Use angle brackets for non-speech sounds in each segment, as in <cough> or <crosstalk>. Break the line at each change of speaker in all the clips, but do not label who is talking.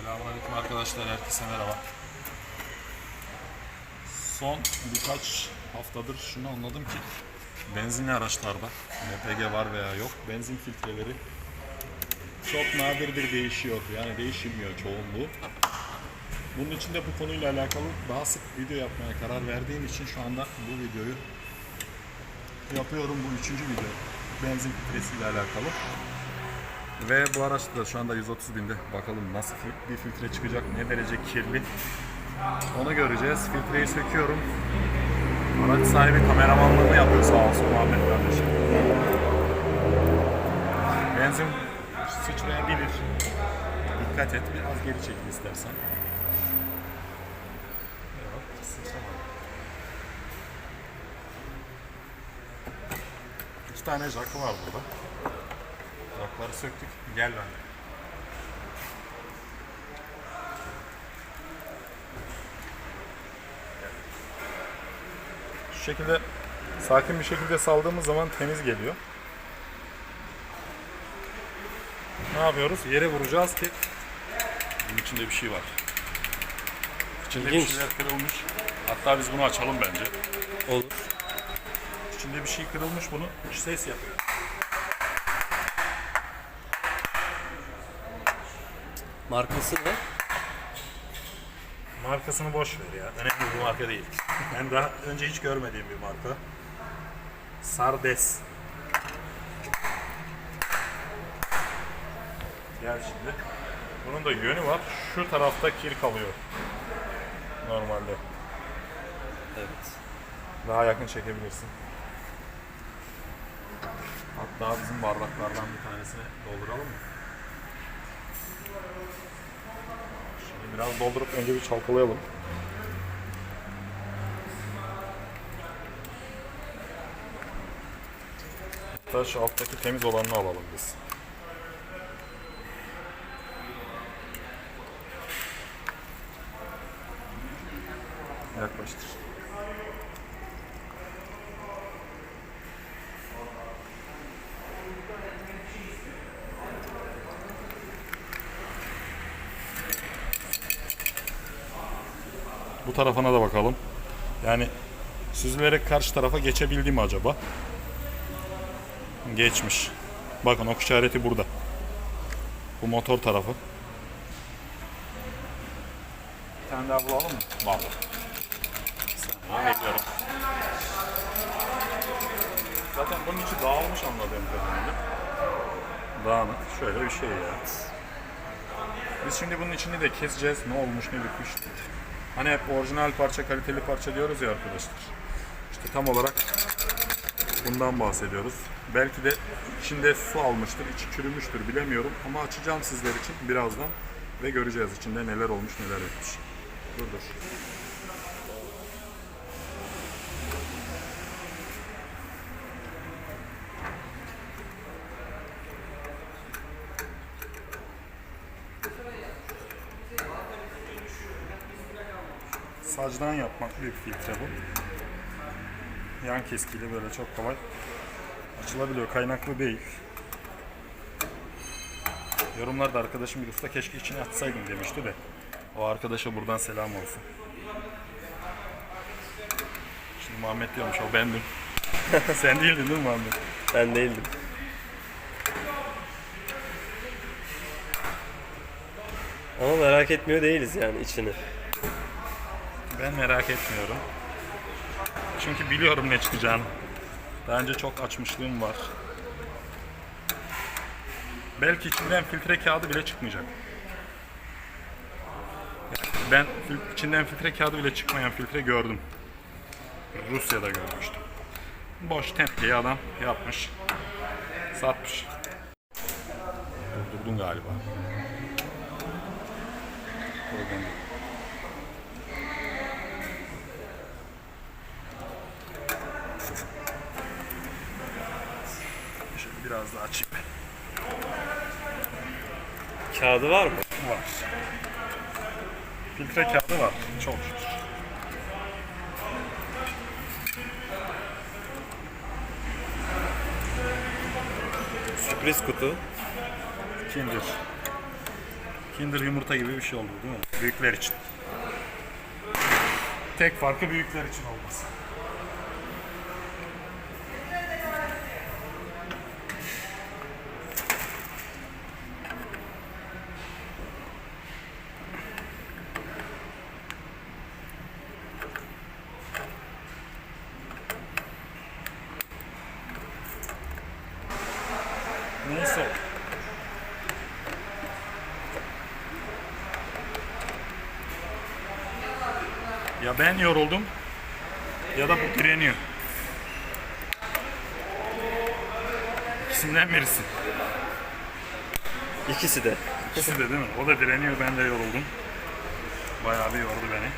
Selamünaleyküm arkadaşlar, herkese merhaba. Son birkaç haftadır şunu anladım ki benzinli araçlarda LPG var veya yok benzin filtreleri çok nadirdir değişiyor. Yani değişmiyor çoğunluğu. Bunun için de bu konuyla alakalı daha sık video yapmaya karar verdiğim için şu anda bu videoyu yapıyorum. Bu üçüncü video. Benzin filtresiyle alakalı. Ve bu araç da şu anda 130 binde. Bakalım nasıl bir filtre çıkacak, ne derece kirli. Onu göreceğiz. Filtreyi söküyorum. Araç sahibi kameramanlığını yapıyor sağ olsun Muhammed kardeşim. Benzin sıçrayabilir. Dikkat et, biraz geri çekil istersen. İki tane jakı var burada. Jakları söktük. Gel ben. Şu şekilde sakin bir şekilde saldığımız zaman temiz geliyor. Ne yapıyoruz? Yere vuracağız ki bunun içinde bir şey var. İçinde
İlginç.
bir şeyler kırılmış. Hatta biz bunu açalım bence.
Olur.
İçinde bir şey kırılmış bunu ses yapıyor.
Markası ne?
Markasını boş ver ya. Önemli bir marka değil. Ben daha önce hiç görmediğim bir marka. Sardes. Gel şimdi. Bunun da yönü var. Şu tarafta kir kalıyor. Normalde.
Evet.
Daha yakın çekebilirsin. Hatta bizim bardaklardan bir tanesini dolduralım mı? Şimdi biraz doldurup önce bir çalkalayalım. Hatta şu alttaki temiz olanını alalım biz. Bu tarafına da bakalım. Yani süzülerek karşı tarafa geçebildi mi acaba? Geçmiş. Bakın ok işareti burada. Bu motor tarafı. Bir tane daha bulalım mı? Var. Sana bekliyorum. Zaten bunun içi dağılmış anladığım kadarıyla. Dağınık. Şöyle bir şey ya. Biz şimdi bunun içini de keseceğiz. Ne olmuş ne bitmiş. Hani hep orijinal parça, kaliteli parça diyoruz ya arkadaşlar. İşte tam olarak bundan bahsediyoruz. Belki de içinde su almıştır, içi çürümüştür bilemiyorum ama açacağım sizler için birazdan ve göreceğiz içinde neler olmuş neler etmiş. Dur dur. Sacdan yapmak bir filtre bu. Yan keskiyle böyle çok kolay açılabiliyor. Kaynaklı değil. Yorumlarda arkadaşım bir usta keşke içine atsaydım demişti de. O arkadaşa buradan selam olsun. Şimdi Muhammed diyormuş o bendim. <laughs> Sen değildin değil mi Muhammed?
Ben değildim. Ama merak etmiyor değiliz yani içini.
Ben merak etmiyorum. Çünkü biliyorum ne çıkacağını. Daha önce çok açmışlığım var. Belki içinden filtre kağıdı bile çıkmayacak. Ben içinden filtre kağıdı bile çıkmayan filtre gördüm. Rusya'da görmüştüm. Boş templiği adam yapmış. Satmış. Durdurdun galiba. Problem değil. Şöyle biraz daha açayım.
Kağıdı var mı?
Var. Filtre kağıdı var. Çok şükür.
Sürpriz kutu.
Kimdir? Kinder yumurta gibi bir şey oldu değil mi? Büyükler için. Tek farkı büyükler için olması. Neyse. Ya ben yoruldum ya da bu direniyor. İkisinden birisi.
İkisi de.
İkisi de değil mi? O da direniyor, ben de yoruldum. Bayağı bir yordu beni.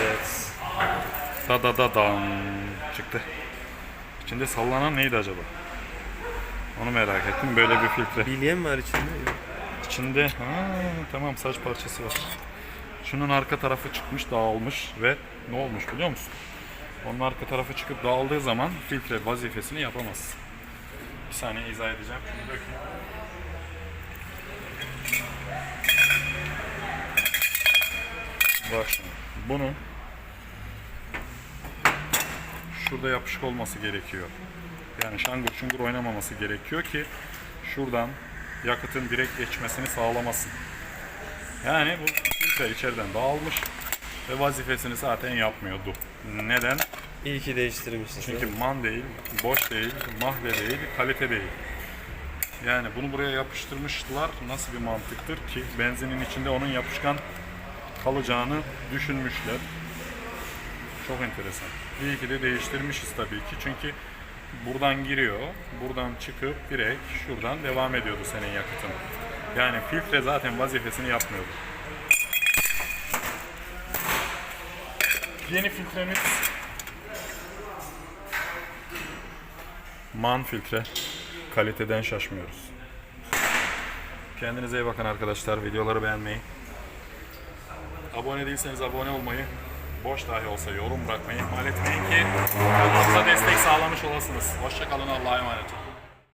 Evet.
Da da da dan çıktı. İçinde sallanan neydi acaba? Onu merak ettim. Böyle bir filtre.
Bilye mi var içinde?
İçinde ha, tamam saç parçası var. Şunun arka tarafı çıkmış, dağılmış ve ne olmuş biliyor musun? Onun arka tarafı çıkıp dağıldığı zaman filtre vazifesini yapamaz. Bir saniye izah edeceğim. Şunu dökeyim. Bak şimdi. Bunun şurada yapışık olması gerekiyor. Yani şangır şungur oynamaması gerekiyor ki şuradan yakıtın direkt geçmesini sağlamasın. Yani bu filtre içeriden dağılmış ve vazifesini zaten yapmıyordu. Neden?
İyi ki değiştirmişiz.
Çünkü man değil, boş değil, mahve değil, kalite değil. Yani bunu buraya yapıştırmışlar. Nasıl bir mantıktır ki benzinin içinde onun yapışkan kalacağını düşünmüşler. Çok enteresan. İyi ki de değiştirmişiz tabii ki. Çünkü buradan giriyor, buradan çıkıp direkt şuradan devam ediyordu senin yakıtın. Yani filtre zaten vazifesini yapmıyordu. Yeni filtremiz Man filtre. Kaliteden şaşmıyoruz. Kendinize iyi bakın arkadaşlar. Videoları beğenmeyi. Abone değilseniz abone olmayı, boş dahi olsa yorum bırakmayı ihmal etmeyin ki kanalımıza destek sağlamış olasınız. Hoşçakalın. Allah'a emanet olun.